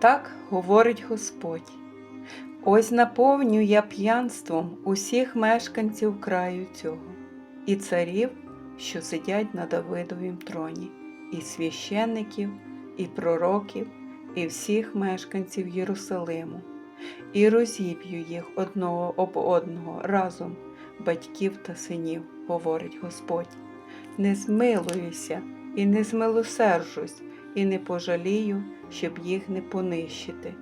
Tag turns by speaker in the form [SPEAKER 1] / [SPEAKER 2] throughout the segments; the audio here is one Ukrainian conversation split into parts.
[SPEAKER 1] Так говорить Господь. Ось наповню я п'янством усіх мешканців краю цього, і царів, що сидять на Давидовім троні, і священників, і пророків, і всіх мешканців Єрусалиму, і розіб'ю їх одного об одного разом, батьків та синів, говорить Господь. Не змилуюся і не змилосерджусь, і не пожалію, щоб їх не понищити.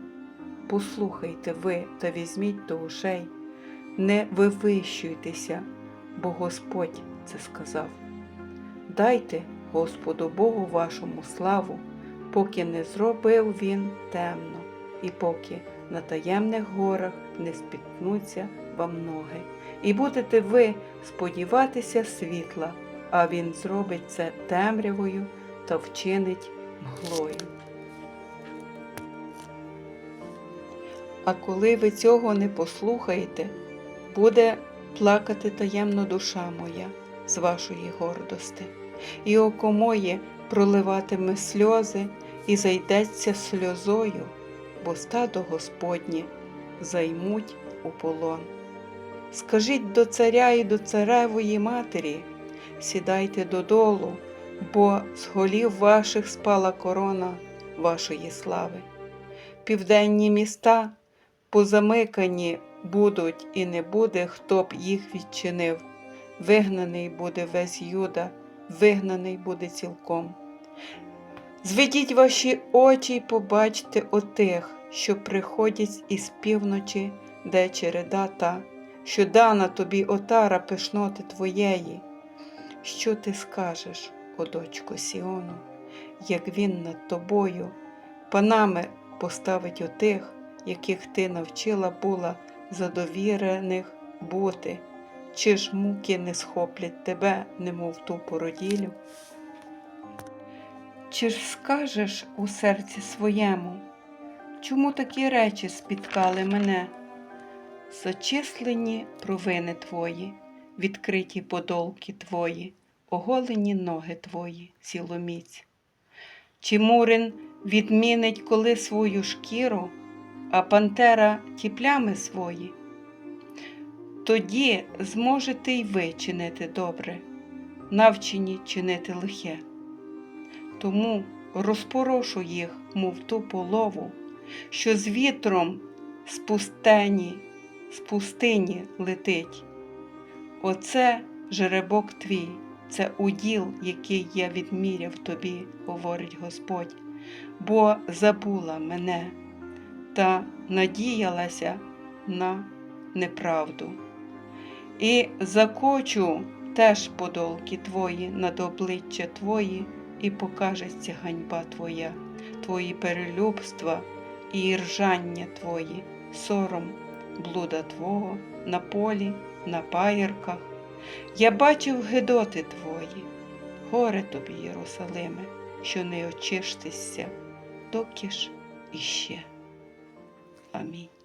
[SPEAKER 1] Послухайте ви та візьміть до ушей, не вивищуйтеся, бо Господь це сказав. Дайте Господу Богу вашому славу, поки не зробив він темно, і поки на таємних горах не спіткнуться вам ноги, і будете ви сподіватися світла, а він зробить це темрявою та вчинить мглою. А коли ви цього не послухаєте, буде плакати таємно душа моя з вашої гордости, і око моє проливатиме сльози і зайдеться сльозою, бо стадо Господнє займуть у полон. Скажіть до царя і до царевої матері, сідайте додолу, бо з голів ваших спала корона вашої слави. Південні міста позамикані будуть, і не буде, хто б їх відчинив. Вигнаний буде весь Юда, вигнаний буде цілком. Зведіть ваші очі й побачте отих, що приходять із півночі, де череда та, що дана тобі отара пишноти твоєї. Що ти скажеш, о дочко Сіону, як він над тобою, панами поставить отих, яких ти навчила була задовірених бути, чи ж муки не схоплять тебе, немов ту породілю? Чи ж скажеш у серці своєму, чому такі речі спіткали мене? Зачислені провини твої, відкриті подолки твої, оголені ноги твої, ціломіць. Чи Мурин відмінить коли свою шкіру, а пантера ті плями свої? Тоді зможете й ви чинити добре, навчені чинити лихе. Тому розпорошу їх, мов ту полову, що з вітром з пустені, з пустині летить. Оце жеребок твій, це уділ, який я відміряв тобі, говорить Господь, бо забула мене та надіялася на неправду. І закочу теж подолки твої над обличчя твої, і покажеться ганьба твоя, твої перелюбства і ржання твої, сором блуда Твого на полі, на паєрках. Я бачив гидоти твої, горе тобі, Єрусалиме, що не очиштися, доки ж іще. Амінь.